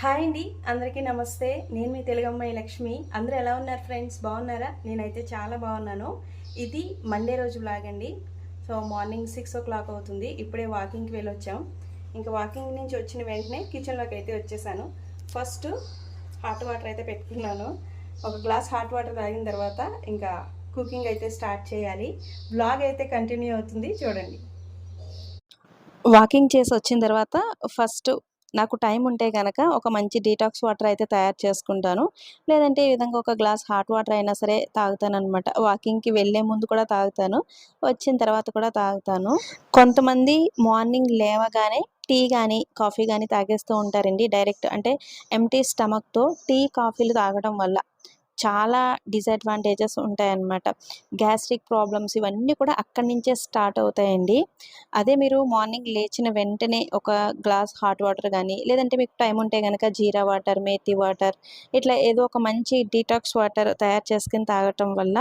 Hi అండి అందరికీ నమస్తే. నేను మీ తెలుగమ్మాయి లక్ష్మి. అందరూ ఎలా ఉన్నారు ఫ్రెండ్స్? బాగున్నారా? నేనైతే చాలా బాగున్నాను. ఇది మండే రోజు బ్లాగ్ అండి. So morning six o'clock అవుతుంది. ఇప్పుడే వాకింగ్కి వెళ్ళొచ్చాం. ఇంకా వాకింగ్ నుంచి వచ్చిన వెంటనే కిచెన్లోకి అయితే వచ్చేసాను. ఫస్ట్ హాట్ వాటర్ అయితే పెట్టుకున్నాను. ఒక గ్లాస్ హాట్ వాటర్ తాగిన తర్వాత ఇంకా కుకింగ్ అయితే స్టార్ట్ చేయాలి. బ్లాగ్ అయితే కంటిన్యూ అవుతుంది. చూడండి. వాకింగ్ చేసి వచ్చిన తర్వాత ఫస్ట్ నాకు టైం ఉంటే కనుక ఒక మంచి డీటాక్స్ వాటర్ అయితే తయారు చేసుకుంటాను. లేదంటే ఈ విధంగా ఒక గ్లాస్ హాట్ వాటర్ అయినా సరే తాగుతాను అనమాట వాకింగ్కి వెళ్ళే ముందు కూడా తాగుతాను. వచ్చిన తర్వాత కూడా తాగుతాను. కొంతమంది మార్నింగ్ లేవగానే టీ కానీ కాఫీ కానీ తాగేస్తూ ఉంటారండి. డైరెక్ట్ అంటే ఎంటీ స్టమక్తో టీ కాఫీలు తాగడం వల్ల. చాలా డిసడ్వాంటేజెస్ ఉంటాయన్నమాట. గ్యాస్ట్రిక్ ప్రాబ్లమ్స్ ఇవన్నీ కూడా అక్కడి నుంచే స్టార్ట్ అవుతాయండి. అదే మీరు మార్నింగ్ లేచిన వెంటనే ఒక గ్లాస్ హాట్ వాటర్ కానీ లేదంటే మీకు టైం ఉంటే కనుక జీరా వాటర్ మేతి వాటర్ ఇట్లా ఏదో ఒక మంచి డీటాక్స్ వాటర్ తయారు చేసుకుని తాగటం వల్ల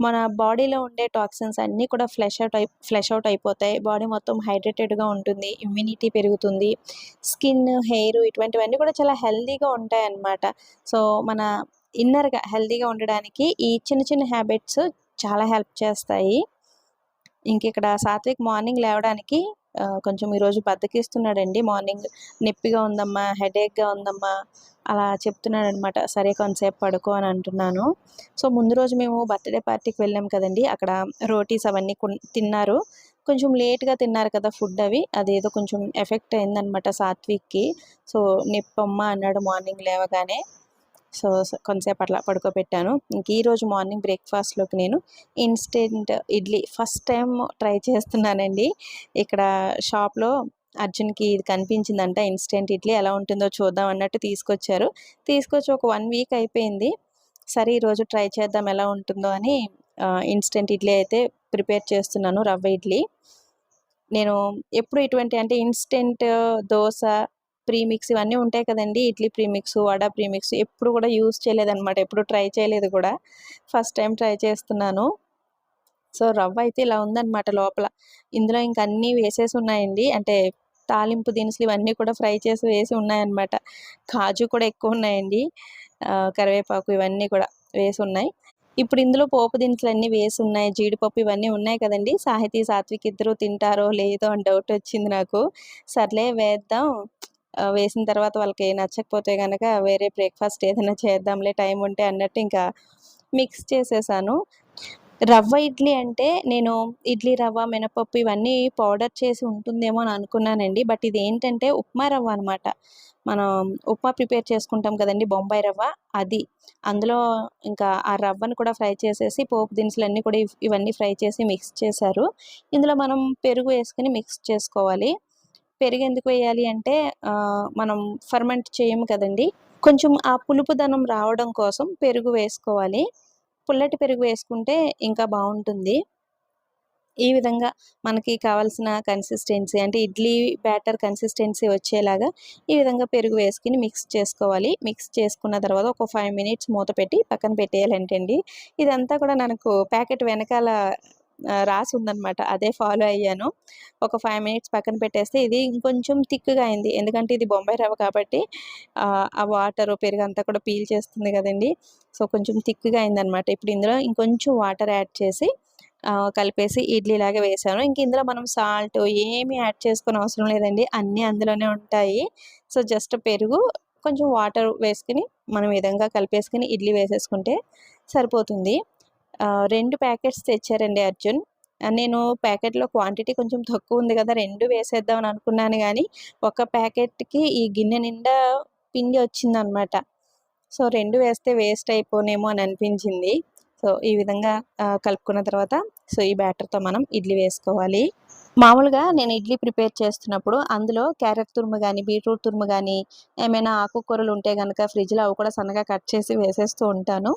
మన బాడీలో ఉండే టాక్సిన్స్ అన్నీ కూడా ఫ్లెష్ అవుట్ అయి ఫ్లెష్ అవుట్ అయిపోతాయి. బాడీ మొత్తం హైడ్రేటెడ్గా ఉంటుంది ఇమ్యూనిటీ పెరుగుతుంది స్కిన్ హెయిర్ ఇటువంటివన్నీ కూడా చాలా హెల్దీగా ఉంటాయి అన్నమాట సో మన ఇన్నర్గా హెల్తీగా ఉండడానికి ఈ చిన్న చిన్న హ్యాబిట్స్ చాలా హెల్ప్ చేస్తాయి. ఇంక ఇక్కడ సాత్విక్ మార్నింగ్ లేవడానికి కొంచెం ఈరోజు బద్దకిస్తున్నాడండి. మార్నింగ్ నొప్పిగా ఉందమ్మా హెడేక్గా ఉందమ్మా అలా చెప్తున్నాడు అనమాట సరే కొంతసేపు పడుకో అని అంటున్నాను. సో ముందు రోజు మేము బర్త్డే పార్టీకి వెళ్ళాం కదండి. అక్కడ రోటీస్ అవన్నీ తిన్నారు. కొంచెం లేట్గా తిన్నారు కదా ఫుడ్ అవి. అదేదో కొంచెం ఎఫెక్ట్ అయిందనమాట సాత్విక్కి. సో నొప్పమ్మ అన్నాడు మార్నింగ్ లేవగానే. సో కొంతసేపు అట్లా పడుకోబెట్టాను. ఇంక ఈరోజు మార్నింగ్ బ్రేక్ఫాస్ట్లోకి నేను instant idli first time try చేస్తున్నానండి. ఇక్కడ షాప్లో అర్జున్కి ఇది కనిపించిందంట ఇన్స్టెంట్ ఇడ్లీ ఎలా ఉంటుందో చూద్దాం అన్నట్టు తీసుకొచ్చారు. తీసుకొచ్చి ఒక వన్ వీక్ అయిపోయింది. సరే ఈరోజు ట్రై చేద్దాం ఎలా ఉంటుందో అని ఇన్స్టెంట్ ఇడ్లీ అయితే ప్రిపేర్ చేస్తున్నాను రవ్వ ఇడ్లీ. నేను ఎప్పుడు ఇటువంటి అంటే ఇన్స్టెంట్ దోశ ప్రీమిక్స్ ఇవన్నీ ఉంటాయి కదండి. ఇడ్లీ ప్రీమిక్స్ వడ ప్రీమిక్స్ ఎప్పుడు కూడా యూజ్ చేయలేదన్నమాట. ఎప్పుడు ట్రై చేయలేదు కూడా. ఫస్ట్ టైం ట్రై చేస్తున్నాను. సో రవ్వ అయితే ఇలా ఉందన్నమాట లోపల. ఇందులో ఇంక అన్నీ వేసేసి ఉన్నాయండి. అంటే తాలింపు దినుసులు ఇవన్నీ కూడా ఫ్రై చేసి వేసి ఉన్నాయన్నమాట. కాజు కూడా ఎక్కువ ఉన్నాయండి. కరివేపాకు ఇవన్నీ కూడా వేసి ఉన్నాయి. ఇప్పుడు ఇందులో పోపు దినుసులు అన్నీ వేసి ఉన్నాయి. జీడిపప్పు ఇవన్నీ ఉన్నాయి కదండి. సాహితీ సాత్విక్ ఇద్దరు తింటారో లేదో అని డౌట్ వచ్చింది నాకు. సర్లే వేద్దాం. వేసిన తర్వాత వాళ్ళకి నచ్చకపోతే కనుక వేరే బ్రేక్ఫాస్ట్ ఏదైనా చేద్దాంలే టైం ఉంటే అన్నట్టు ఇంకా మిక్స్ చేసేసాను. రవ్వ ఇడ్లీ అంటే నేను ఇడ్లీ రవ్వ మినపప్పు ఇవన్నీ పౌడర్ చేసి ఉంటుందేమో అని అనుకున్నానండి. బట్ ఇది ఏంటంటే ఉప్మా రవ్వ అనమాట మనం ఉప్మా ప్రిపేర్ చేసుకుంటాం కదండి బొంబాయి రవ్వ అది. అందులో ఇంకా ఆ రవ్వను కూడా ఫ్రై చేసేసి పోపు దినుసులన్నీ కూడా ఇవన్నీ ఫ్రై చేసి మిక్స్ చేశారు. ఇందులో మనం పెరుగు వేసుకుని మిక్స్ చేసుకోవాలి. పెరుగు ఎందుకు వేయాలి అంటే మనం ఫర్మెంట్ చేయము కదండి. కొంచెం ఆ పులుపుదనం రావడం కోసం పెరుగు వేసుకోవాలి. పుల్లటి పెరుగు వేసుకుంటే ఇంకా బాగుంటుంది. ఈ విధంగా మనకి కావాల్సిన కన్సిస్టెన్సీ అంటే ఇడ్లీ బ్యాటర్ కన్సిస్టెన్సీ వచ్చేలాగా ఈ విధంగా పెరుగు వేసుకుని మిక్స్ చేసుకోవాలి. మిక్స్ చేసుకున్న తర్వాత ఒక ఫైవ్ మినిట్స్ మూత పెట్టి పక్కన పెట్టేయాలంటండి. ఇదంతా కూడా నాకు ప్యాకెట్ వెనకాల రాసి ఉందనమాట అదే ఫాలో అయ్యాను. ఒక ఫైవ్ మినిట్స్ పక్కన పెట్టేస్తే ఇది ఇంకొంచెం థిక్గా అయింది. ఎందుకంటే ఇది బొంబాయి రవ్వ కాబట్టి ఆ, వాటర్ పెరుగు అంతా కూడా పీల్ చేస్తుంది కదండి. సో కొంచెం థిక్గా అయిందనమాట ఇప్పుడు ఇందులో ఇంకొంచెం వాటర్ యాడ్ చేసి కలిపేసి ఇడ్లీలాగా వేసాను. ఇంక ఇందులో మనం సాల్ట్ ఏమి యాడ్ చేసుకునే అవసరం లేదండి. అన్నీ అందులోనే ఉంటాయి. సో జస్ట్ పెరుగు కొంచెం వాటర్ వేసుకుని మనం విధంగా కలిపేసుకుని ఇడ్లీ వేసేసుకుంటే సరిపోతుంది. రెండు ప్యాకెట్స్ తెచ్చారండి అర్జున్. నేను ప్యాకెట్లో క్వాంటిటీ కొంచెం తక్కువ ఉంది కదా రెండు వేసేద్దామని అనుకున్నాను కానీ ఒక ప్యాకెట్కి ఈ గిన్నె నిండా పిండి వచ్చిందనమాట. సో రెండు వేస్తే వేస్ట్ అయిపోనేమో అని అనిపించింది. సో ఈ విధంగా కలుపుకున్న తర్వాత సో ఈ బ్యాటర్తో మనం ఇడ్లీ వేసుకోవాలి. మామూలుగా నేను ఇడ్లీ ప్రిపేర్ చేస్తున్నప్పుడు అందులో క్యారెట్ తురుము కానీ బీట్రూట్ తురుము కానీ ఏమైనా ఆకుకూరలు ఉంటే కనుక ఫ్రిడ్జ్లో అవి కూడా సన్నగా కట్ చేసి వేసేస్తూ ఉంటాను.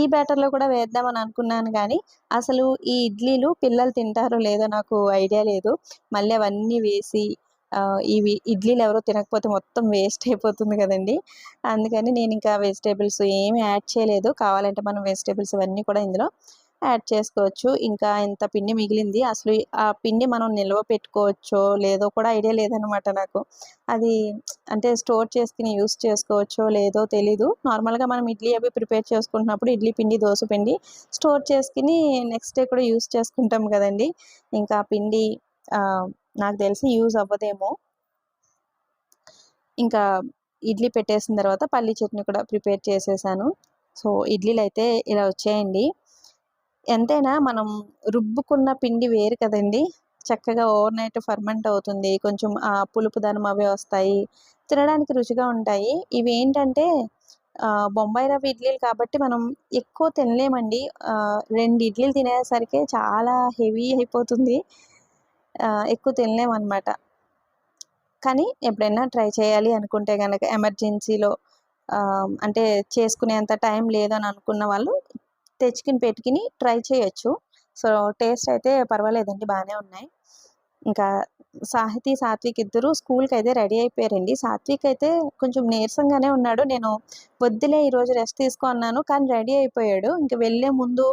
ఈ బ్యాటర్లో కూడా వేద్దామని అనుకున్నాను కానీ అసలు ఈ ఇడ్లీలు పిల్లలు తింటారో లేదో నాకు ఐడియా లేదు. మళ్ళీ అవన్నీ వేసి ఇవి ఇడ్లీలు ఎవరో తినకపోతే మొత్తం వేస్ట్ అయిపోతుంది కదండి. అందుకని నేను ఇంకా వెజిటేబుల్స్ ఏమి యాడ్ చేయలేదు. కావాలంటే మనం వెజిటేబుల్స్ ఇవన్నీ కూడా ఇందులో యాడ్ చేసుకోవచ్చు. ఇంకా ఇంత పిండి మిగిలింది. అసలు ఆ పిండి మనం నిల్వ పెట్టుకోవచ్చో లేదో కూడా ఐడియా లేదనమాట నాకు. అది అంటే స్టోర్ చేసుకుని యూస్ చేసుకోవచ్చో లేదో తెలీదు. నార్మల్గా మనం ఇడ్లీ అవి ప్రిపేర్ చేసుకుంటున్నప్పుడు ఇడ్లీ పిండి దోశ పిండి స్టోర్ చేసుకుని నెక్స్ట్ డే కూడా యూస్ చేసుకుంటాం కదండి. ఇంకా పిండి నాకు తెలిసి యూజ్ అవ్వదేమో. ఇంకా ఇడ్లీ పెట్టేసిన తర్వాత పల్లీ చట్నీ కూడా ప్రిపేర్ చేసేసాను. సో ఇడ్లీలు అయితే ఇలా వచ్చాయండి. ఎంతైనా మనం రుబ్బుకున్న పిండి వేరు కదండి. చక్కగా ఓవర్ నైట్ ఫర్మెంట్ అవుతుంది. కొంచెం ఆ పులుపు ధనం అవి వస్తాయి. తినడానికి రుచిగా ఉంటాయి. ఇవి ఏంటంటే బొంబాయి రవ్వ ఇడ్లీలు కాబట్టి మనం ఎక్కువ తినలేమండి. రెండు ఇడ్లీలు తినేసరికి చాలా హెవీ అయిపోతుంది. ఎక్కువ తినలేమన్నమాట. కానీ ఎప్పుడైనా ట్రై చేయాలి అనుకుంటే కనుక ఎమర్జెన్సీలో అంటే చేసుకునేంత టైం లేదని అనుకున్న వాళ్ళు తెచ్చుకుని పెట్టుకుని ట్రై చేయొచ్చు. సో టేస్ట్ అయితే పర్వాలేదండి బాగానే ఉన్నాయి. ఇంకా సాహితీ సాత్విక్ ఇద్దరు స్కూల్కి అయితే రెడీ అయిపోయారండి. సాత్విక్ అయితే కొంచెం నీరసంగానే ఉన్నాడు. నేను వద్దులే ఈరోజు రెస్ట్ తీసుకో అన్నాను కానీ రెడీ అయిపోయాడు. ఇంకా వెళ్ళే ముందు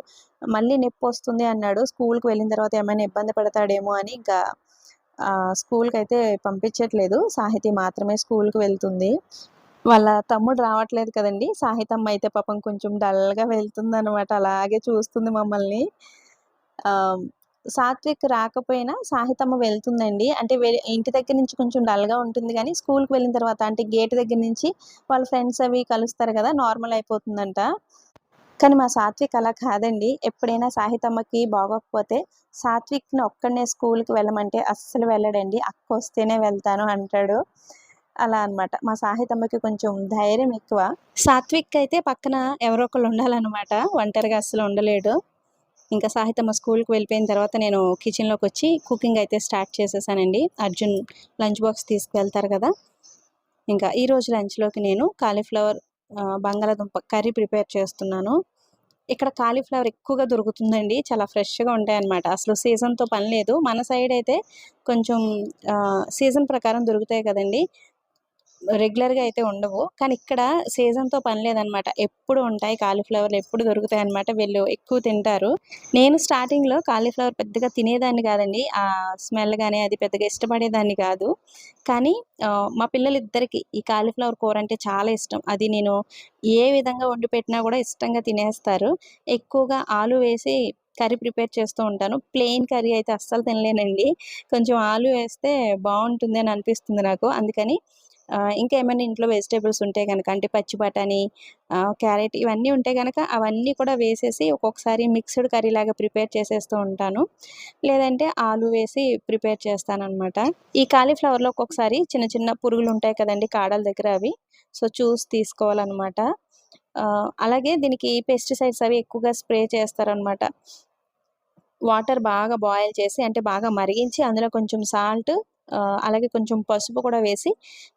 మళ్ళీ నొప్పి వస్తుంది అన్నాడు. స్కూల్కి వెళ్ళిన తర్వాత ఏమైనా ఇబ్బంది పడతాడేమో అని ఇంకా స్కూల్కి అయితే పంపించట్లేదు. సాహితి మాత్రమే స్కూల్కి వెళ్తుంది. వాళ్ళ తమ్ముడు రావట్లేదు కదండి. సాహితమ్మ అయితే పాపం కొంచెం డల్గా వెళ్తుంది అనమాట అలాగే చూస్తుంది మమ్మల్ని. సాత్విక్ రాకపోయినా సాహితమ్మ వెళ్తుందండి. అంటే ఇంటి దగ్గర నుంచి కొంచెం డల్గా ఉంటుంది కానీ స్కూల్కి వెళ్ళిన తర్వాత అంటే గేట్ దగ్గర నుంచి వాళ్ళ ఫ్రెండ్స్ అవి కలుస్తారు కదా నార్మల్ అయిపోతుందంట. కానీ మా సాత్విక్ అలా కాదండి. ఎప్పుడైనా సాహితమ్మకి బాగోకపోతే సాత్విక్ని ఒక్కడనే స్కూల్కి వెళ్ళమంటే అస్సలు వెళ్ళడండి. అక్క వస్తేనే వెళ్తాను అంటాడు. అలా అనమాట మా సాహితమ్మకి కొంచెం ధైర్యం ఎక్కువ. సాత్విక్ అయితే పక్కన ఎవరో ఒకళ్ళు ఉండాలన్నమాట. ఒంటరిగా అస్సలు ఉండలేడు. ఇంకా సాహితమ్మ స్కూల్కి వెళ్ళిపోయిన తర్వాత నేను కిచెన్లోకి వచ్చి కుకింగ్ అయితే స్టార్ట్ చేసేసానండి. అర్జున్ లంచ్ బాక్స్ తీసుకువెళ్తారు కదా! ఇంకా ఈరోజు లంచ్లోకి నేను కాలీఫ్లవర్ బంగాళాదుంప కర్రీ ప్రిపేర్ చేస్తున్నాను. ఇక్కడ కాలీఫ్లవర్ ఎక్కువగా దొరుకుతుందండి. చాలా ఫ్రెష్గా ఉంటాయి అన్నమాట అసలు సీజన్తో పని లేదు. మన సైడ్ అయితే కొంచెం సీజన్ ప్రకారం దొరుకుతాయి కదండి. రెగ్యులర్గా అయితే ఉండవు. కానీ ఇక్కడ సీజన్తో పని లేదనమాట. ఎప్పుడు ఉంటాయి కాలీఫ్లవర్లు ఎప్పుడు దొరుకుతాయి అనమాట వీళ్ళు ఎక్కువ తింటారు. నేను స్టార్టింగ్లో కాలీఫ్లవర్ పెద్దగా తినేదాన్ని కాదండి. ఆ స్మెల్ కానీ అది పెద్దగా ఇష్టపడేదాన్ని కాదు. కానీ మా పిల్లలిద్దరికి ఈ కాలీఫ్లవర్ కూర అంటే చాలా ఇష్టం. అది నేను ఏ విధంగా వండి పెట్టినా కూడా ఇష్టంగా తినేస్తారు. ఎక్కువగా ఆలు వేసి కర్రీ ప్రిపేర్ చేస్తూ ఉంటాను. ప్లెయిన్ కర్రీ అయితే అస్సలు తినలేనండి. కొంచెం ఆలు వేస్తే బాగుంటుంది అని అనిపిస్తుంది నాకు. అందుకని ఇంకా ఏమైనా ఇంట్లో వెజిటేబుల్స్ ఉంటే కనుక అంటే పచ్చి బఠానీ క్యారెట్ ఇవన్నీ ఉంటే కనుక అవన్నీ కూడా వేసేసి ఒక్కొక్కసారి మిక్స్డ్ కర్రీ లాగా ప్రిపేర్ చేసేస్తూ ఉంటాను. లేదంటే ఆలు వేసి ప్రిపేర్ చేస్తాను ఈ కాలీఫ్లవర్లో ఒక్కొక్కసారి చిన్న చిన్న పురుగులు ఉంటాయి కదండి కాడల దగ్గర అవి. సో చూసి తీసుకోవాలన్నమాట. అలాగే దీనికి పెస్టిసైడ్స్ అవి ఎక్కువగా స్ప్రే చేస్తారనమాట వాటర్ బాగా బాయిల్ చేసి అంటే బాగా మరిగించి అందులో కొంచెం సాల్ట్ అలాగే కొంచెం పసుపు కూడా వేసి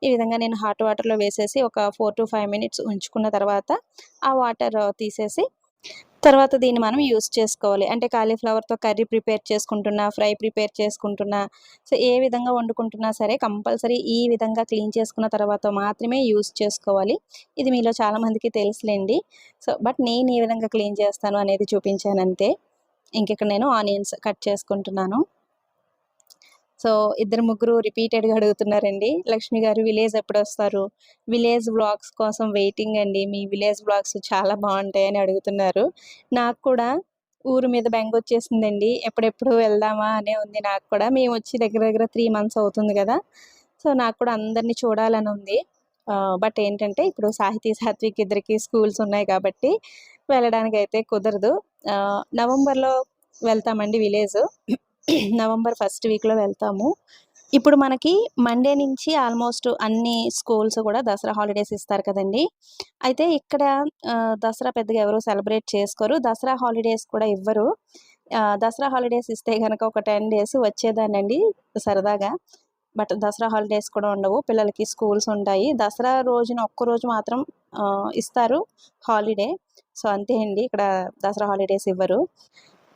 ఈ విధంగా నేను హాట్ వాటర్లో వేసేసి ఒక ఫోర్ టు ఫైవ్ మినిట్స్ ఉంచుకున్న తర్వాత ఆ వాటర్ తీసేసి తర్వాత దీన్ని మనం యూస్ చేసుకోవాలి. అంటే కాలీఫ్లవర్తో కర్రీ ప్రిపేర్ చేసుకుంటున్నా ఫ్రై ప్రిపేర్ చేసుకుంటున్నా సో ఏ విధంగా వండుకుంటున్నా సరే కంపల్సరీ ఈ విధంగా క్లీన్ చేసుకున్న తర్వాత మాత్రమే యూస్ చేసుకోవాలి. ఇది మీలో చాలామందికి తెలుసులేండి. సో బట్ నేను ఏ విధంగా క్లీన్ చేస్తాను అనేది చూపించాను అంతే ఇంకెక్కడ నేను ఆనియన్స్ కట్ చేసుకుంటున్నాను. సో ఇద్దరు ముగ్గురు రిపీటెడ్గా అడుగుతున్నారండి. లక్ష్మి గారు విలేజ్ ఎప్పుడు వస్తారు విలేజ్ బ్లాగ్స్ కోసం వెయిటింగ్ అండి. మీ విలేజ్ బ్లాగ్స్ చాలా బాగుంటాయని అడుగుతున్నారు. నాకు కూడా ఊరు మీద బెంగ వచ్చేసిందండి. ఎప్పుడెప్పుడు వెళ్దామా అనే ఉంది నాకు కూడా. మేము వచ్చి దగ్గర దగ్గర త్రీ మంత్స్ అవుతుంది కదా. సో నాకు కూడా అందరినీ చూడాలని ఉంది. బట్ ఏంటంటే ఇప్పుడు సాహితీ సాత్విక్ ఇద్దరికి స్కూల్స్ ఉన్నాయి కాబట్టి వెళ్ళడానికి అయితే కుదరదు నవంబర్లో వెళ్తామండి విలేజ్. నవంబర్ ఫస్ట్ వీక్లో వెళ్తాము. ఇప్పుడు మనకి మండే నుంచి ఆల్మోస్ట్ అన్ని స్కూల్స్ కూడా దసరా హాలిడేస్ ఇస్తారు కదండి. అయితే ఇక్కడ దసరా పెద్దగా ఎవరు సెలబ్రేట్ చేసుకోరు. దసరా హాలిడేస్ కూడా ఇవ్వరు. దసరా హాలిడేస్ ఇస్తే కనుక ఒక టెన్ డేస్ వచ్చేదానండి సరదాగా. బట్ దసరా హాలిడేస్ కూడా ఉండవు. పిల్లలకి స్కూల్స్ ఉంటాయి. దసరా రోజున ఒక్కరోజు మాత్రం ఇస్తారు హాలిడే. సో అంతే అండి. ఇక్కడ దసరా హాలిడేస్ ఇవ్వరు.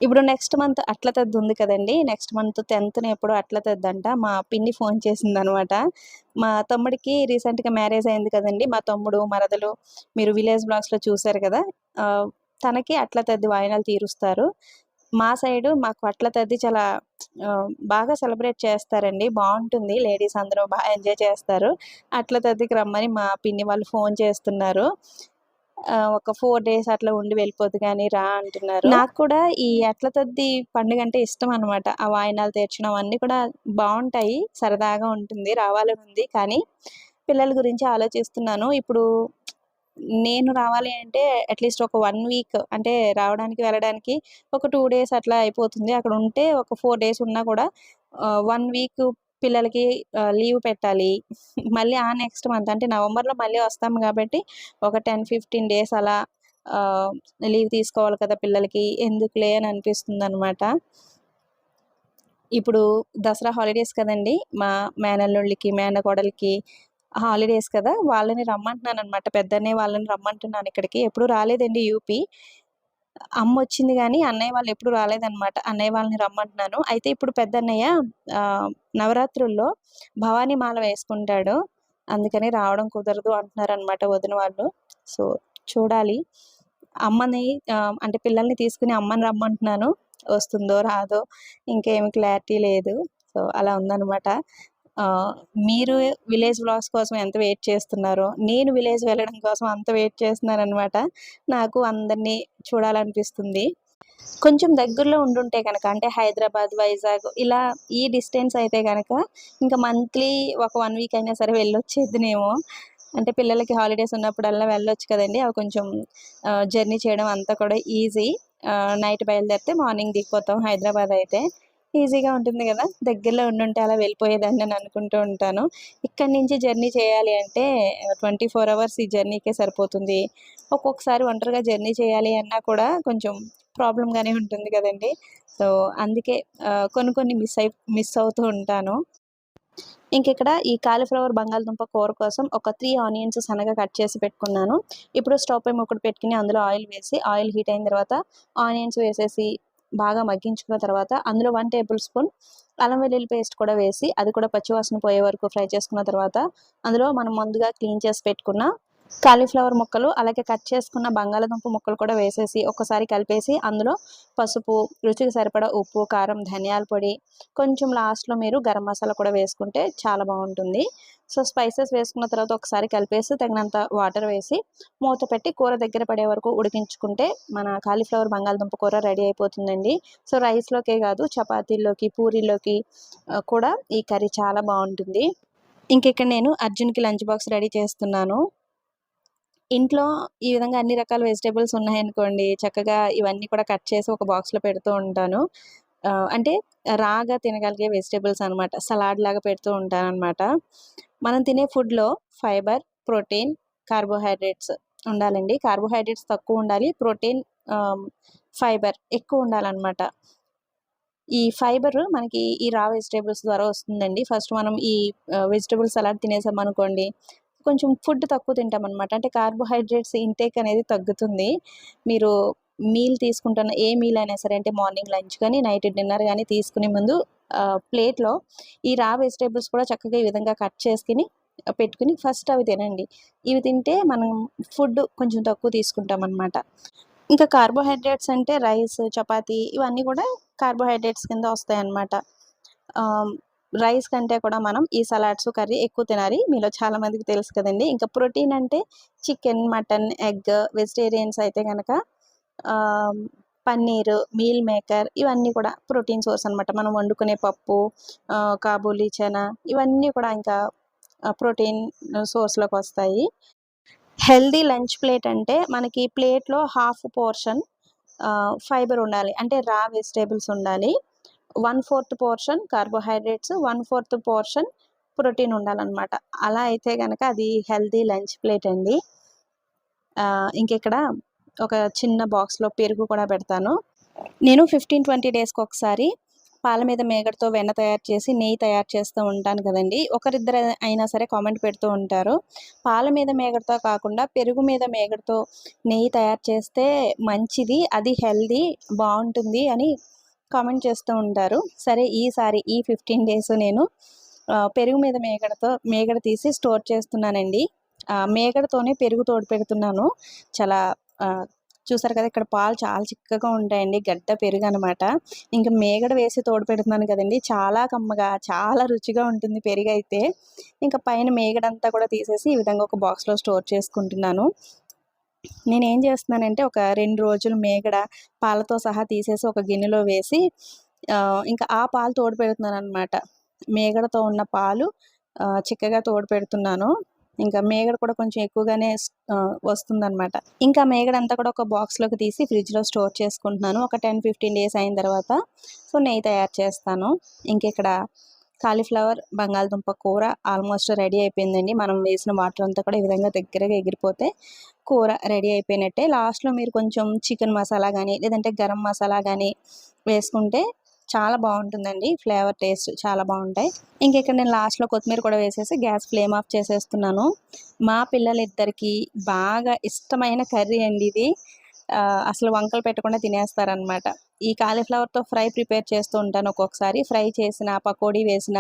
ఇప్పుడు నెక్స్ట్ మంత్ అట్ల తెద్దు ఉంది కదండి నెక్స్ట్ మంత్ టెన్త్ని ఎప్పుడు అట్ల తెద్దంట. మా పిన్ని ఫోన్ చేసింది అనమాట మా తమ్ముడికి రీసెంట్గా మ్యారేజ్ అయింది కదండి. మా తమ్ముడు మరదలు మీరు విలేజ్ బ్లాగ్స్లో చూశారు కదా. తనకి అట్ల తద్ది వాయినాలు తీరుస్తారు. మా సైడు మాకు అట్ల తద్ది చాలా బాగా సెలబ్రేట్ చేస్తారండి. బాగుంటుంది. లేడీస్ అందరూ బాగా ఎంజాయ్ చేస్తారు. అట్ల తద్దికి రమ్మని మా పిన్ని వాళ్ళు ఫోన్ చేస్తున్నారు. ఒక ఫోర్ డేస్ అట్లా ఉండి వెళ్ళిపోద్దు కానీ రా అంటున్నారు. నాకు కూడా ఈ అట్ల తద్ది పండుగ అంటే ఇష్టం అనమాట ఆ వాయినాలు తీర్చడం అన్నీ కూడా బాగుంటాయి. సరదాగా ఉంటుంది రావాలని ఉంది. కానీ పిల్లల గురించి ఆలోచిస్తున్నాను. ఇప్పుడు నేను రావాలి అంటే అట్లీస్ట్ ఒక వన్ వీక్ అంటే రావడానికి వెళ్ళడానికి ఒక టూ డేస్ అట్లా అయిపోతుంది. అక్కడ ఉంటే ఒక ఫోర్ డేస్ ఉన్నా కూడా వన్ వీక్ పిల్లలకి లీవ్ పెట్టాలి. మళ్ళీ ఆ నెక్స్ట్ మంత్ అంటే నవంబర్లో మళ్ళీ వస్తాం కాబట్టి ఒక టెన్ ఫిఫ్టీన్ డేస్ అలా లీవ్ తీసుకోవాలి కదా పిల్లలకి. ఎందుకులే అని అనిపిస్తుంది అనమాట ఇప్పుడు దసరా హాలిడేస్ కదండి మా మేనల్లుళ్ళకి మేనకోడలకి హాలిడేస్ కదా వాళ్ళని రమ్మంటున్నాను అనమాట పెద్దనే వాళ్ళని రమ్మంటున్నాను ఇక్కడికి. ఎప్పుడు రాలేదండి యూపీ. అమ్మ వచ్చింది కానీ అన్నయ్య వాళ్ళు ఎప్పుడు రాలేదన్నమాట. అన్నయ్య వాళ్ళని రమ్మంటున్నాను. అయితే ఇప్పుడు పెద్ద అన్నయ్య నవరాత్రుల్లో భవానీ మాల వేసుకుంటాడు. అందుకని రావడం కుదరదు అంటున్నారు అనమాట వదిన వాళ్ళు. సో చూడాలి. అమ్మని అంటే పిల్లల్ని తీసుకుని అమ్మని రమ్మంటున్నాను. వస్తుందో రాదో ఇంకేమి క్లారిటీ లేదు. సో అలా ఉందన్నమాట. మీరు విలేజ్ బ్లాగ్స్ కోసం ఎంత వెయిట్ చేస్తున్నారో నేను విలేజ్ వెళ్ళడం కోసం అంత వెయిట్ చేస్తున్నాను అనమాట నాకు అందరినీ చూడాలనిపిస్తుంది. కొంచెం దగ్గరలో ఉండుంటే కనుక అంటే హైదరాబాద్ వైజాగ్ ఇలా ఈ డిస్టెన్స్ అయితే కనుక ఇంకా మంత్లీ ఒక వన్ వీక్ అయినా సరే వెళ్ళొచ్చేదినేమో అంటే పిల్లలకి హాలిడేస్ ఉన్నప్పుడల్లా వెళ్ళొచ్చు కదండి. అవి కొంచెం జర్నీ చేయడం అంతా కూడా ఈజీ. నైట్ బయలుదేరితే మార్నింగ్ దిగిపోతాం హైదరాబాద్ అయితే. ఈజీగా ఉంటుంది కదా. దగ్గరలో ఉండుంటే అలా వెళ్ళిపోయేదాన్ని అని అనుకుంటూ ఉంటాను. ఇక్కడి నుంచి జర్నీ చేయాలి అంటే ట్వంటీ ఫోర్ అవర్స్ ఈ జర్నీకే సరిపోతుంది. ఒక్కొక్కసారి ఒంటరిగా జర్నీ చేయాలి అన్నా కూడా కొంచెం ప్రాబ్లంగానే ఉంటుంది కదండి. సో అందుకే కొన్ని కొన్ని మిస్ అయి మిస్ అవుతూ ఉంటాను. ఇంకిక్కడ ఈ కాలీఫ్లవర్ బంగాళదుంప కూర కోసం ఒక త్రీ ఆనియన్స్ సన్నగా కట్ చేసి పెట్టుకున్నాను. ఇప్పుడు స్టవ్ పై ఒకటి పెట్టుకుని అందులో ఆయిల్ వేసి ఆయిల్ హీట్ అయిన తర్వాత ఆనియన్స్ వేసేసి బాగా మగ్గించుకున్న తర్వాత అందులో వన్ టేబుల్ స్పూన్ అల్లం వెల్లుల్లి పేస్ట్ కూడా వేసి అది కూడా పచ్చివాసన పోయే వరకు ఫ్రై చేసుకున్న తర్వాత అందులో మనం ముందుగా క్లీన్ చేసి పెట్టుకున్న కాలీఫ్లవర్ ముక్కలు అలాగే కట్ చేసుకున్న బంగాళదుంప ముక్కలు కూడా వేసేసి ఒకసారి కలిపేసి అందులో పసుపు రుచికి సరిపడా ఉప్పు కారం ధనియాల పొడి కొంచెం లాస్ట్లో మీరు గరం మసాలా కూడా వేసుకుంటే చాలా బాగుంటుంది. సో స్పైసెస్ వేసుకున్న తర్వాత ఒకసారి కలిపేసి తగినంత వాటర్ వేసి మూత పెట్టి కూర దగ్గర పడే వరకు ఉడికించుకుంటే మన కాలీఫ్లవర్ బంగాళదుంప కూర రెడీ అయిపోతుందండి. సో రైస్లోకే కాదు చపాతీల్లోకి పూరీలోకి కూడా ఈ కర్రీ చాలా బాగుంటుంది. ఇంక ఇక్కడ నేను అర్జున్కి లంచ్ బాక్స్ రెడీ చేస్తున్నాను. ఇంట్లో ఈ విధంగా అన్ని రకాల వెజిటేబుల్స్ ఉన్నాయనుకోండి చక్కగా ఇవన్నీ కూడా కట్ చేసి ఒక బాక్స్లో పెడుతూ ఉంటాను. అంటే రాగా తినగలిగే వెజిటేబుల్స్ అనమాట సలాడ్ లాగా పెడుతూ ఉంటాను అనమాట మనం తినే ఫుడ్లో ఫైబర్ ప్రోటీన్ కార్బోహైడ్రేట్స్ ఉండాలండి. కార్బోహైడ్రేట్స్ తక్కువ ఉండాలి ప్రోటీన్ ఫైబర్ ఎక్కువ ఉండాలన్నమాట. ఈ ఫైబర్ మనకి ఈ రా వెజిటేబుల్స్ ద్వారా వస్తుందండి. ఫస్ట్ మనం ఈ వెజిటేబుల్ సలాడ్ తినేసాం అనుకోండి కొంచెం ఫుడ్ తక్కువ తింటాం అనమాట అంటే కార్బోహైడ్రేట్స్ ఇంటేక్ అనేది తగ్గుతుంది. మీరు మీల్ తీసుకుంటున్న ఏ మీల్ అయినా సరే అంటే మార్నింగ్ లంచ్ కానీ నైట్ డిన్నర్ కానీ తీసుకునే ముందు ప్లేట్లో ఈ రా వెజిటేబుల్స్ కూడా చక్కగా ఈ విధంగా కట్ చేసుకుని పెట్టుకుని ఫస్ట్ అవి తినండి. ఇవి తింటే మనం ఫుడ్ కొంచెం తక్కువ తీసుకుంటాం అనమాట ఇంకా కార్బోహైడ్రేట్స్ అంటే రైస్ చపాతీ ఇవన్నీ కూడా కార్బోహైడ్రేట్స్ కింద వస్తాయి అన్నమాట రైస్ కంటే కూడా మనం ఈ సలాడ్స్ కర్రీ ఎక్కువ తినాలి. మీలో చాలామందికి తెలుసు కదండి. ఇంకా ప్రోటీన్ అంటే చికెన్ మటన్ ఎగ్ వెజిటేరియన్స్ అయితే కనుక పన్నీర్ మీల్ మేకర్ ఇవన్నీ కూడా ప్రోటీన్ సోర్స్ అన్నమాట. మనం వండుకునే పప్పు కాబూలీ చనా ఇవన్నీ కూడా ఇంకా ప్రోటీన్ సోర్స్లోకి వస్తాయి. హెల్దీ లంచ్ ప్లేట్ అంటే మనకి ప్లేట్లో హాఫ్ పోర్షన్ ఫైబర్ ఉండాలి. అంటే రా వెజిటేబుల్స్ ఉండాలి. One fourth portion carbohydrates one fourth portion protein ఉండాలన్నమాట. అలా అయితే కనుక అది హెల్దీ లంచ్ ప్లేట్ అండి. ఇంకెక్కడ ఒక చిన్న బాక్స్లో పెరుగు కూడా పెడతాను. నేను ఫిఫ్టీన్ ట్వంటీ డేస్కి ఒకసారి పాల మీద మేగడతో వెన్న తయారు చేసి నెయ్యి తయారు చేస్తూ ఉంటాను కదండి. ఒకరిద్దరు అయినా సరే కామెంట్ పెడుతూ ఉంటారు. పాల మీద మేగడతో కాకుండా పెరుగు మీద మేగడతో నెయ్యి తయారు చేస్తే మంచిది అది హెల్దీ బాగుంటుంది అని కామెంట్ చేస్తూ ఉంటారు. సరే ఈసారి ఈ ఫిఫ్టీన్ డేస్ నేను పెరుగు మీద మేగడతో మేగడ తీసి స్టోర్ చేస్తున్నానండి. మేకడతోనే మేగడతోనే పెరుగు తోడు పెడుతున్నాను. చాలా చూసారు కదా ఇక్కడ పాలు చాలా చిక్కగా ఉంటాయండి గడ్డ పెరుగు అనమాట ఇంకా మేగడ వేసి తోడు పెడుతున్నాను కదండి. చాలా కమ్మగా చాలా రుచిగా ఉంటుంది పెరుగు అయితే ఇంకా పైన మేగడంతా కూడా తీసేసి ఈ విధంగా ఒక బాక్స్లో స్టోర్ చేసుకుంటున్నాను. నేను ఏం చేస్తున్నానంటే ఒక రెండు రోజులు మేగడ పాలతో సహా తీసేసి ఒక గిన్నెలో వేసి ఇంకా ఆ పాలు తోడు పెడుతున్నాను అనమాట మేగడతో ఉన్న పాలు చిక్కగా తోడు పెడుతున్నాను. ఇంకా మేగడ కూడా కొంచెం ఎక్కువగానే వస్తుందన్నమాట. ఇంకా మేగడ అంతా కూడా ఒక బాక్స్లోకి తీసి ఫ్రిడ్జ్లో స్టోర్ చేసుకుంటున్నాను. ఒక టెన్ ఫిఫ్టీన్ డేస్ అయిన తర్వాత సో నెయ్యి తయారు చేస్తాను. ఇంక ఇక్కడ కాలీఫ్లవర్ బంగాళదుంప కూర ఆల్మోస్ట్ రెడీ అయిపోయిందండి. మనం వేసిన వాటర్ అంతా కూడా ఈ విధంగా దగ్గరగా ఎగిరిపోతే కూర రెడీ అయిపోయినట్టే. లాస్ట్లో మీరు కొంచెం చికెన్ మసాలా కానీ లేదంటే గరం మసాలా కానీ వేసుకుంటే చాలా బాగుంటుందండి. ఫ్లేవర్ టేస్ట్ చాలా బాగుంటాయి. ఇంకా ఇక్కడ నేను లాస్ట్లో కొత్తిమీర కూడా వేసేసి గ్యాస్ ఫ్లేమ్ ఆఫ్ చేసేస్తున్నాను. మా పిల్లలిద్దరికీ బాగా ఇష్టమైన కర్రీ అండి ఇది. అసలు వంకలు పెట్టకుండా తినేస్తారనమాట ఈ కాలీఫ్లవర్తో ఫ్రై ప్రిపేర్ చేస్తూ ఉంటాను ఒక్కొక్కసారి. ఫ్రై చేసిన పకోడీ వేసిన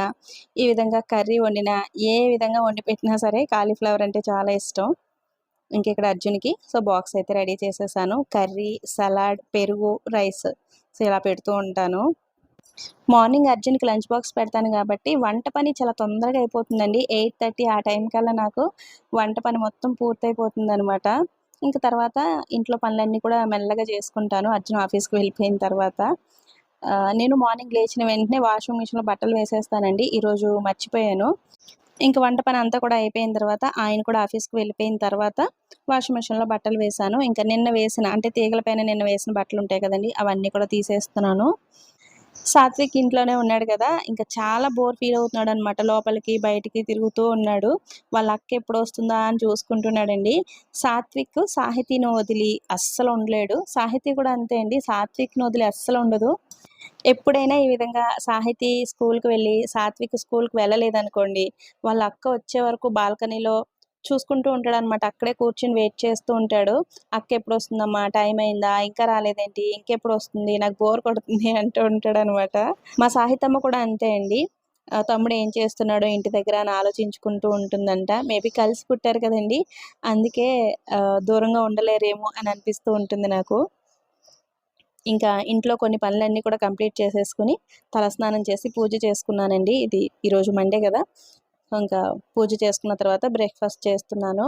ఈ విధంగా కర్రీ వండిన ఏ విధంగా వండి పెట్టినా సరే కాలీఫ్లవర్ అంటే చాలా ఇష్టం. ఇంక ఇక్కడ అర్జున్కి. సో బాక్స్ అయితే రెడీ చేసేసాను. కర్రీ సలాడ్ పెరుగు రైస్. సో ఇలా పెడుతూ ఉంటాను. మార్నింగ్ అర్జున్కి లంచ్ బాక్స్ పెడతాను కాబట్టి వంట పని చాలా తొందరగా అయిపోతుందండి. ఎయిట్ థర్టీ ఆ టైం కల్లా నాకు వంట పని మొత్తం పూర్తయిపోతుంది అనమాట ఇంకా తర్వాత ఇంట్లో పనులన్నీ కూడా మెల్లగా చేసుకుంటాను. అర్జున్ ఆఫీస్కి వెళ్ళిపోయిన తర్వాత. నేను మార్నింగ్ లేచిన వెంటనే వాషింగ్ మిషన్లో బట్టలు వేసేస్తానండి. ఈరోజు మర్చిపోయాను. ఇంకా వంట పని అంతా కూడా అయిపోయిన తర్వాత ఆయన కూడా ఆఫీస్కి వెళ్ళిపోయిన తర్వాత వాషింగ్ మిషన్లో బట్టలు వేసాను ఇంకా నిన్న వేసిన అంటే తీగల పైన నిన్న వేసిన బట్టలు ఉంటాయి కదండి అవన్నీ కూడా తీసేస్తున్నాను. సాత్విక్ ఇంట్లోనే ఉన్నాడు కదా ఇంకా చాలా బోర్ ఫీల్ అవుతున్నాడు అనమాట లోపలికి బయటికి తిరుగుతూ ఉన్నాడు. వాళ్ళ అక్క ఎప్పుడు వస్తుందా అని చూసుకుంటున్నాడండి. సాత్విక్ సాహితీని వదిలి అస్సలు ఉండలేడు. సాహితీ కూడా అంతే అండి. సాత్విక్ని వదిలి అస్సలు ఉండదు. ఎప్పుడైనా ఈ విధంగా సాహితీ స్కూల్కి వెళ్ళి సాత్విక్ స్కూల్కి వెళ్ళలేదనుకోండి వాళ్ళ అక్క వచ్చే వరకు బాల్కనీలో చూసుకుంటూ ఉంటాడు అనమాట అక్కడే కూర్చుని వెయిట్ చేస్తూ ఉంటాడు. అక్క ఎప్పుడు వస్తుందమ్మా టైం అయిందా? ఇంకా రాలేదేంటి? ఇంకెప్పుడు వస్తుంది? నాకు బోర్ కొడుతుంది అంటూ ఉంటాడు అనమాట మా సాహితమ్మ కూడా అంతే అండి. తమ్ముడు ఏం చేస్తున్నాడో? ఇంటి దగ్గర అని ఆలోచించుకుంటూ ఉంటుందంట. మేబీ కలిసి పుట్టారు కదండి. అందుకే దూరంగా ఉండలేరేమో అని అనిపిస్తూ ఉంటుంది నాకు. ఇంకా ఇంట్లో కొన్ని పనులన్నీ కూడా కంప్లీట్ చేసేసుకుని తలస్నానం చేసి పూజ చేసుకున్నానండి. ఇది ఈరోజు మండే కదా. ఇంకా పూజ చేసుకున్న తర్వాత బ్రేక్ఫాస్ట్ చేస్తున్నాను.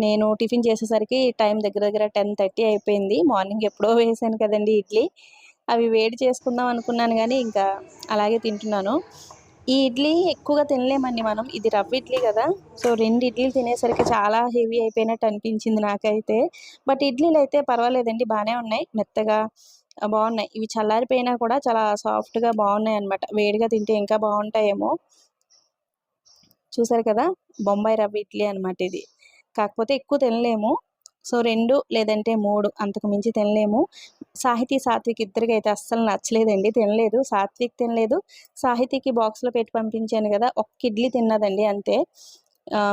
నేను టిఫిన్ చేసేసరికి టైం దగ్గర దగ్గర టెన్ థర్టీ అయిపోయింది. మార్నింగ్ ఎప్పుడో వేసాను కదండి ఇడ్లీ. అవి వేడి చేసుకుందాం అనుకున్నాను కానీ ఇంకా అలాగే తింటున్నాను. ఈ ఇడ్లీ ఎక్కువగా తినలేమండి మనం. ఇది రవ్వ ఇడ్లీ కదా. సో రెండు ఇడ్లీలు తినేసరికి చాలా హెవీ అయిపోయినట్టు అనిపించింది నాకైతే. బట్ ఇడ్లీలు అయితే పర్వాలేదండి. బాగానే ఉన్నాయి. మెత్తగా బాగున్నాయి. ఇవి చల్లారిపోయినా కూడా చాలా సాఫ్ట్గా బాగున్నాయి అనమాట వేడిగా తింటే ఇంకా బాగుంటాయేమో. చూసారు కదా? బొంబాయి రవ్వ ఇడ్లీ అనమాట ఇది. కాకపోతే ఎక్కువ తినలేము. సో రెండు లేదంటే మూడు అంతకు మించి తినలేము. సాహితీ సాత్విక్ ఇద్దరికి అయితే అస్సలు నచ్చలేదండి. తినలేదు. సాత్విక్ తినలేదు. సాహితీకి బాక్స్లో పెట్టి పంపించాను కదా ఒక్క ఇడ్లీ తిన్నదండి అంతే.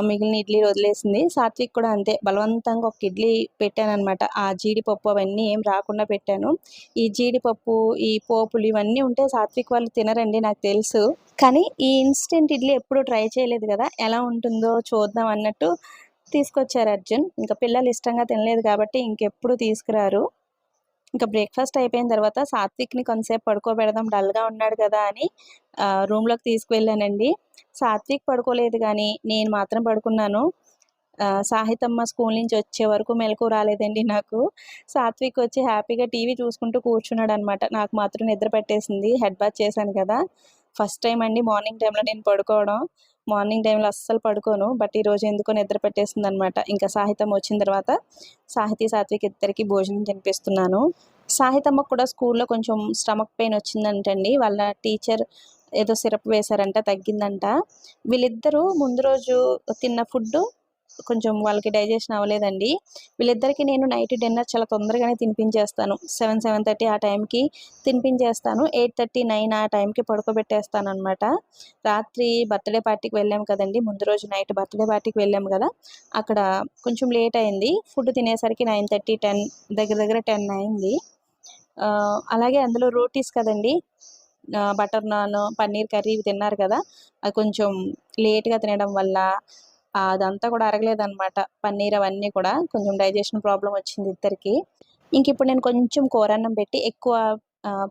మిగిలిన ఇడ్లీ వదిలేసింది. సాత్విక్ కూడా అంతే. బలవంతంగా ఒక ఇడ్లీ పెట్టాను అనమాట ఆ జీడిపప్పు అవన్నీ ఏం రాకుండా పెట్టాను. ఈ జీడిపప్పు ఈ పోపులు ఇవన్నీ ఉంటే సాత్విక్ వాళ్ళు తినరండి నాకు తెలుసు. కానీ ఈ ఇన్స్టెంట్ ఇడ్లీ ఎప్పుడు ట్రై చేయలేదు కదా. ఎలా ఉంటుందో చూద్దాం అన్నట్టు తీసుకొచ్చారు అర్జున్. ఇంకా పిల్లలు ఇష్టంగా తినలేదు కాబట్టి ఇంకెప్పుడు తీసుకురారు. ఇంకా బ్రేక్ఫాస్ట్ అయిపోయిన తర్వాత సాత్విక్ని కొంతసేపు పడుకోబెడదాం డల్గా ఉన్నాడు కదా అని రూమ్లోకి తీసుకువెళ్ళానండి. సాత్విక్ పడుకోలేదు కానీ నేను మాత్రం పడుకున్నాను. సాహితమ్మ స్కూల్ నుంచి వచ్చే వరకు మెలకు రాలేదండి నాకు. సాత్విక్ వచ్చి హ్యాపీగా టీవీ చూసుకుంటూ కూర్చున్నాడు అనమాట నాకు మాత్రం నిద్ర పెట్టేసింది. హెడ్ బాత్ చేశాను కదా. ఫస్ట్ టైం అండి మార్నింగ్ టైంలో నేను పడుకోవడం. మార్నింగ్ టైంలో అస్సలు పడుకోను. బట్ ఈరోజు ఎందుకో నిద్ర పెట్టేసింది అనమాట ఇంకా సాహితం వచ్చిన తర్వాత సాహితీ సాత్విక్ ఇద్దరికి భోజనం తినిపిస్తున్నాను. సాహితమ్మకు కూడా స్కూల్లో కొంచెం స్టమక్ పెయిన్ వచ్చిందంటండి. వాళ్ళ టీచర్ ఏదో సిరప్ వేశారంట తగ్గిందంట. వీళ్ళిద్దరూ ముందు రోజు తిన్న ఫుడ్ కొంచెం వాళ్ళకి డైజెషన్ అవ్వలేదండి. వీళ్ళిద్దరికి నేను నైట్ డిన్నర్ చాలా తొందరగానే తినిపించేస్తాను. సెవెన్ సెవెన్ థర్టీ ఆ టైంకి తినిపించేస్తాను. ఎయిట్ థర్టీ నైన్ ఆ టైంకి పడుకోబెట్టేస్తాను అనమాట రాత్రి బర్త్డే పార్టీకి వెళ్ళాము కదండి. ముందు రోజు నైట్ బర్త్డే పార్టీకి వెళ్ళాము కదా. అక్కడ కొంచెం లేట్ అయింది. ఫుడ్ తినేసరికి నైన్ థర్టీ టెన్ దగ్గర దగ్గర టెన్ అయింది. అలాగే అందులో రోటీస్ కదండి. బటర్ నాన్ పన్నీర్ కర్రీ ఇవి తిన్నారు కదా. అది కొంచెం లేట్గా తినడం వల్ల అదంతా కూడా అరగలేదన్నమాట. పన్నీర్ అవన్నీ కూడా కొంచెం డైజెషన్ ప్రాబ్లం వచ్చింది ఇద్దరికి. ఇంక ఇప్పుడు నేను కొంచెం కూరన్నం పెట్టి ఎక్కువ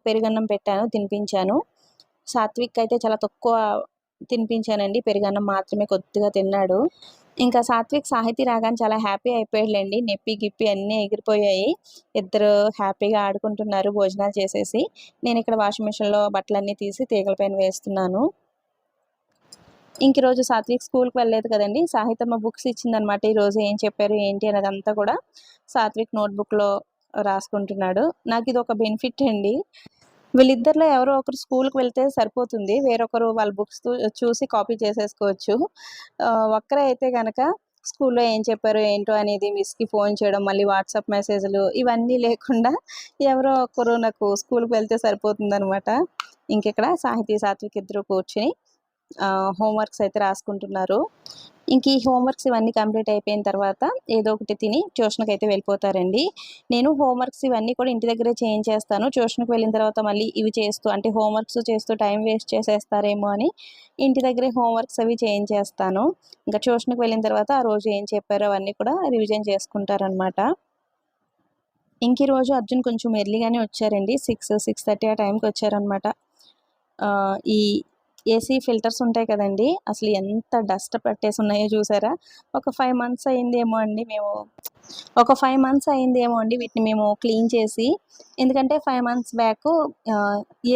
పెరుగన్నం పెట్టాను తినిపించాను. సాత్విక్ అయితే చాలా తక్కువ తినిపించానండి. పెరుగన్నం మాత్రమే కొద్దిగా తిన్నాడు. ఇంకా సాత్విక్ సాహితీ రాగానే చాలా హ్యాపీ అయిపోయాడులేండి. నెప్పి గిప్పి అన్నీ ఎగిరిపోయాయి. ఇద్దరు హ్యాపీగా ఆడుకుంటున్నారు భోజనాలు చేసేసి. నేను ఇక్కడ వాషింగ్ మిషన్లో బట్టలన్నీ తీసి తీగల పైన వేస్తున్నాను. ఇంక రోజు సాత్విక్ స్కూల్కి వెళ్ళలేదు కదండి. సాహితమ్మ బుక్స్ ఇచ్చిందనమాట. ఈరోజు ఏం చెప్పారు ఏంటి అనేది అంతా కూడా సాత్విక్ నోట్బుక్లో రాసుకుంటున్నాడు. నాకు ఇది ఒక బెనిఫిట్ అండి. వీళ్ళిద్దరిలో ఎవరో ఒకరు స్కూల్కి వెళ్తే సరిపోతుంది. వేరొకరు వాళ్ళ బుక్స్ చూసి కాపీ చేసేసుకోవచ్చు. ఒక్కరే అయితే కనుక స్కూల్లో ఏం చెప్పారు ఏంటో అనేది మిస్కి ఫోన్ చేయడం మళ్ళీ వాట్సాప్ మెసేజ్లు ఇవన్నీ లేకుండా ఎవరో ఒకరు నాకు స్కూల్కి వెళ్తే సరిపోతుంది అనమాట ఇంకెక్కడ సాహితీ సాత్విక్ ఇద్దరు కూర్చుని హోంవర్క్స్ అయితే రాసుకుంటున్నారు. ఇంక ఈ హోంవర్క్స్ ఇవన్నీ కంప్లీట్ అయిపోయిన తర్వాత ఏదో ఒకటి తిని ట్యూషన్కి అయితే వెళ్ళిపోతారండి. నేను హోంవర్క్స్ ఇవన్నీ కూడా ఇంటి దగ్గరే చేయించేస్తాను. ట్యూషన్కి వెళ్ళిన తర్వాత మళ్ళీ ఇవి చేస్తూ అంటే హోంవర్క్స్ చేస్తూ టైం వేస్ట్ చేసేస్తారేమో అని ఇంటి దగ్గరే హోంవర్క్స్ అవి చేయించేస్తాను. ఇంకా ట్యూషన్కి వెళ్ళిన తర్వాత ఆ రోజు ఏం చెప్పారో అవన్నీ కూడా రివిజన్ చేసుకుంటారనమాట ఇంక ఈరోజు అర్జున్ కొంచెం ఎర్లీగానే వచ్చారండి. సిక్స్ సిక్స్ థర్టీ ఆ టైంకి వచ్చారనమాట ఈ ఏసీ ఫిల్టర్స్ ఉంటాయి కదండి అసలు ఎంత డస్ట్ పట్టేసి ఉన్నాయో చూసారా? ఒక ఫైవ్ మంత్స్ అయిందేమో అండి మేము ఒక ఫైవ్ మంత్స్ అయిందేమో అండి వీటిని మేము క్లీన్ చేసి ఎందుకంటే five months back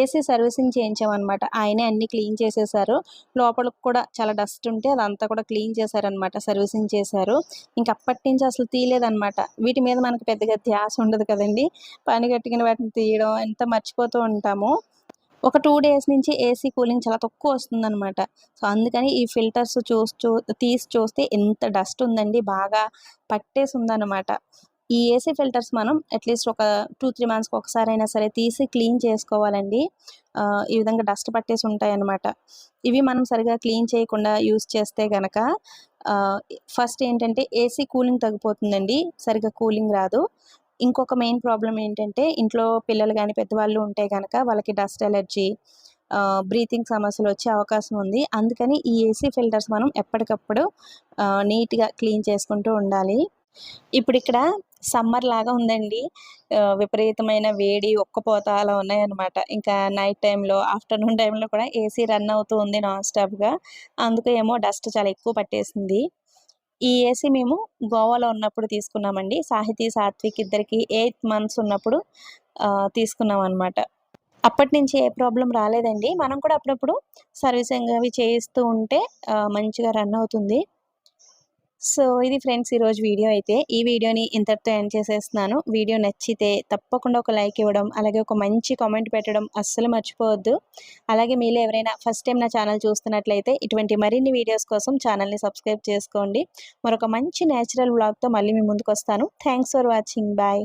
AC servicing చేయించామన్నమాట. ఆయనే అన్ని క్లీన్ చేసేసారు. లోపలికి కూడా చాలా డస్ట్ ఉంటే అదంతా కూడా క్లీన్ చేశారనమాట సర్వీసింగ్ చేశారు. ఇంకా అప్పటి నుంచి అసలు తీయలేదన్నమాట. వీటి మీద మనకు పెద్దగా ధ్యాస ఉండదు కదండి. పని కట్టుకుని వాటిని తీయడం ఎంత మర్చిపోతూ ఉంటాము. ఒక టూ డేస్ నుంచి ఏసీ కూలింగ్ చాలా తక్కువ వస్తుందన్నమాట. సో అందుకని ఈ ఫిల్టర్స్ చూసి చూ తీసి చూస్తే ఎంత డస్ట్ ఉందండి బాగా పట్టేసి ఉందన్నమాట ఈ ఏసీ ఫిల్టర్స్ మనం అట్లీస్ట్ ఒక టూ త్రీ మంత్స్కి ఒకసారి అయినా సరే తీసి క్లీన్ చేసుకోవాలండి. ఈ విధంగా డస్ట్ పట్టేసి ఉంటాయి అన్నమాట ఇవి మనం సరిగా క్లీన్ చేయకుండా యూస్ చేస్తే గనక ఫస్ట్ ఏంటంటే ఏసీ కూలింగ్ తగ్గిపోతుందండి. సరిగా కూలింగ్ రాదు. ఇంకొక మెయిన్ ప్రాబ్లం ఏంటంటే ఇంట్లో పిల్లలు కానీ పెద్దవాళ్ళు ఉంటే కనుక వాళ్ళకి డస్ట్ ఎలర్జీ బ్రీతింగ్ సమస్యలు వచ్చే అవకాశం ఉంది. అందుకని ఈ ఏసీ ఫిల్టర్స్ మనం ఎప్పటికప్పుడు నీట్గా క్లీన్ చేసుకుంటూ ఉండాలి. ఇప్పుడు ఇక్కడ సమ్మర్ లాగా ఉందండి. విపరీతమైన వేడి ఒక్కపోత అలా ఉన్నాయన్నమాట. ఇంకా నైట్ టైంలో ఆఫ్టర్నూన్ టైంలో కూడా ఏసీ రన్ అవుతూ ఉంది నాన్ స్టాప్గా అందుకే ఏమో డస్ట్ చాలా ఎక్కువ పట్టేసింది. ఈ ఏసీ మేము గోవాలో ఉన్నప్పుడు తీసుకున్నామండి. సాహితీ సాత్విక్ ఇద్దరికి ఎయిత్ మంత్స్ ఉన్నప్పుడు తీసుకున్నాం అనమాట అప్పటి నుంచి ఏ ప్రాబ్లం రాలేదండి. మనం కూడా అప్పుడప్పుడు సర్వీసింగ్ అవి చేయిస్తూ ఉంటే మంచిగా రన్ అవుతుంది. సో ఇది ఫ్రెండ్స్ ఈరోజు వీడియో అయితే. ఈ వీడియోని ఇంతటితో ఎండ్ చేసేస్తున్నాను. వీడియో నచ్చితే తప్పకుండా ఒక లైక్ ఇవ్వడం అలాగే ఒక మంచి కామెంట్ పెట్టడం అస్సలు మర్చిపోవద్దు. అలాగే మీలో ఎవరైనా ఫస్ట్ టైం నా ఛానల్ చూస్తున్నట్లయితే ఇటువంటి మరిన్ని వీడియోస్ కోసం ఛానల్ని సబ్స్క్రైబ్ చేసుకోండి. మరొక మంచి నేచురల్ బ్లాగ్తో మళ్ళీ మీ ముందుకు వస్తాను థ్యాంక్స్ ఫర్ వాచింగ్. బాయ్.